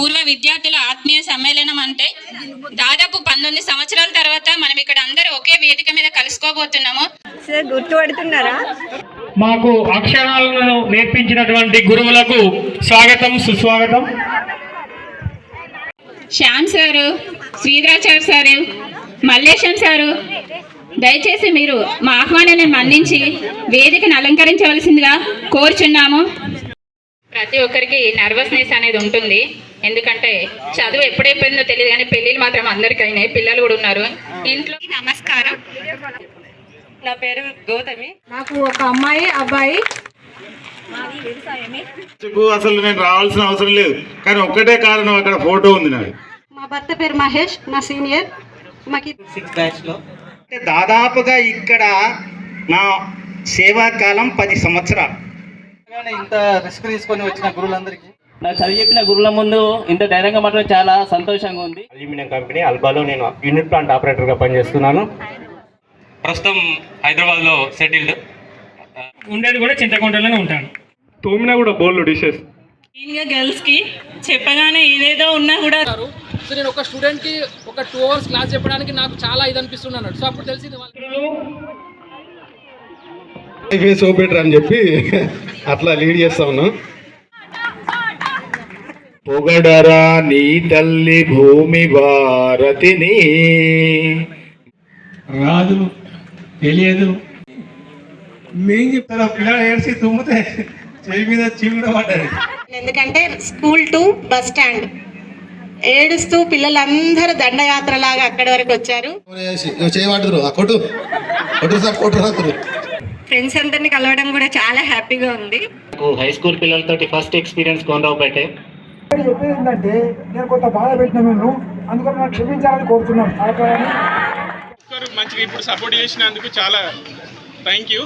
పూర్వ విద్యార్థుల ఆత్మీయ సమ్మేళనం అంటే దాదాపు పంతొమ్మిది సంవత్సరాల తర్వాత మనం ఇక్కడ అందరూ ఒకే వేదిక మీద కలుసుకోబోతున్నాము. సార్ గుర్తుపడుతున్నారా? మాకు అక్షరాలను నేర్పించినటువంటి గురువులకు స్వాగతం సుస్వాగతం. Shyam sir Sridharacharya sir Mallesham sir దయచేసి మీరు మా ఆహ్వానాన్ని మన్నించి వేదికను అలంకరించవలసిందిగా కోరుచున్నాము. ప్రతి ఒక్కరికి నర్వస్నెస్ అనేది ఉంటుంది. ఎందుకంటే చదువు ఎప్పుడైపోయిందో తెలియదు కానీ పెళ్ళిళ్ళు మాత్రం అందరికీ అయినాయి. పిల్లలు కూడా ఉన్నారు. ఇంట్లో నమస్కారం. నా పేరు గౌతమి. నాకు ఒక అమ్మాయి అబ్బాయి. అసలు నేను రావాల్సిన అవసరం లేదు. కానీ ఒక్కటే కారణం అక్కడ ఫోటో ఉంది నాది. మా భర్త పేరు మహేష్ నా సీనియర్. మాకు సిక్స్ బ్యాచ్లో అంటే దాదాపుగా ఇక్కడ నా సేవా కాలం పది సంవత్సరాలు. ఇంత రిస్క్ తీసుకొని వచ్చిన గురువులందరికీ? నాకు చదివి చెప్పిన గురువుల ముందు ఇంత ధైర్యంగా మాత్రం చాలా సంతోషంగా ఉంది. అల్యూమినియం కంపెనీ అల్బాలో నేను యూనిట్ ప్లాంట్ ఆపరేటర్గా పనిచేస్తున్నాను. ప్రస్తుతం హైదరాబాద్లో సెటిల్డ్. ఉండేది కూడా చింతకుంటలోనే ఉంటాను. తోమినా కూడా బోల్డ్ డిషెస్. మెయిన్గా గర్ల్స్కి చెప్పగానే ఏదేదో ఉన్నా కూడా సో నేను ఒక స్టూడెంట్కి ఒక టూ అవర్స్ క్లాస్ చెప్పడానికి నాకు చాలా ఇది అనిపిస్తున్నాను సో అప్పుడు తెలిసింది వాళ్ళు ఫేస్ ఓపెటర్ అని చెప్పి అట్లా లీడ్ చేస్తా ఉన్నాం. పొగడరా నీ తల్లి భూమి భారతిని. రాదు తెలియదు. మేము చెప్తారా? పిల్లలు ఏడ్చి తుమ్మితే చెయ్యి మీద చీమిడ పడ్డది. ఎందుకంటే స్కూల్ టు బస్ స్టాండ్. ఏడుస్తూ పిల్లలందరూ దండయాత్రలాగా అక్కడి వరకు వచ్చారు. ఆ కొట్టు. కొట్టు సార్ కొట్టు రాత్రు ఫ్రెండ్స్ అందరినీ కలవడం కూడా చాలా హ్యాపీగా ఉంది. హై స్కూల్ పిల్లలతోటి ఫస్ట్ ఎక్స్పీరియన్స్ కోనరావుపేటే చెప్పేది ఏంటంటే నేను కొంత బాధ పెట్టిన నేను అందుకని నాకు క్షమించాలని కోరుతున్నాను. సహకారాన్ని. మంచిగా ఇప్పుడు సపోర్ట్ చేసినందుకు చాలా థ్యాంక్ యూ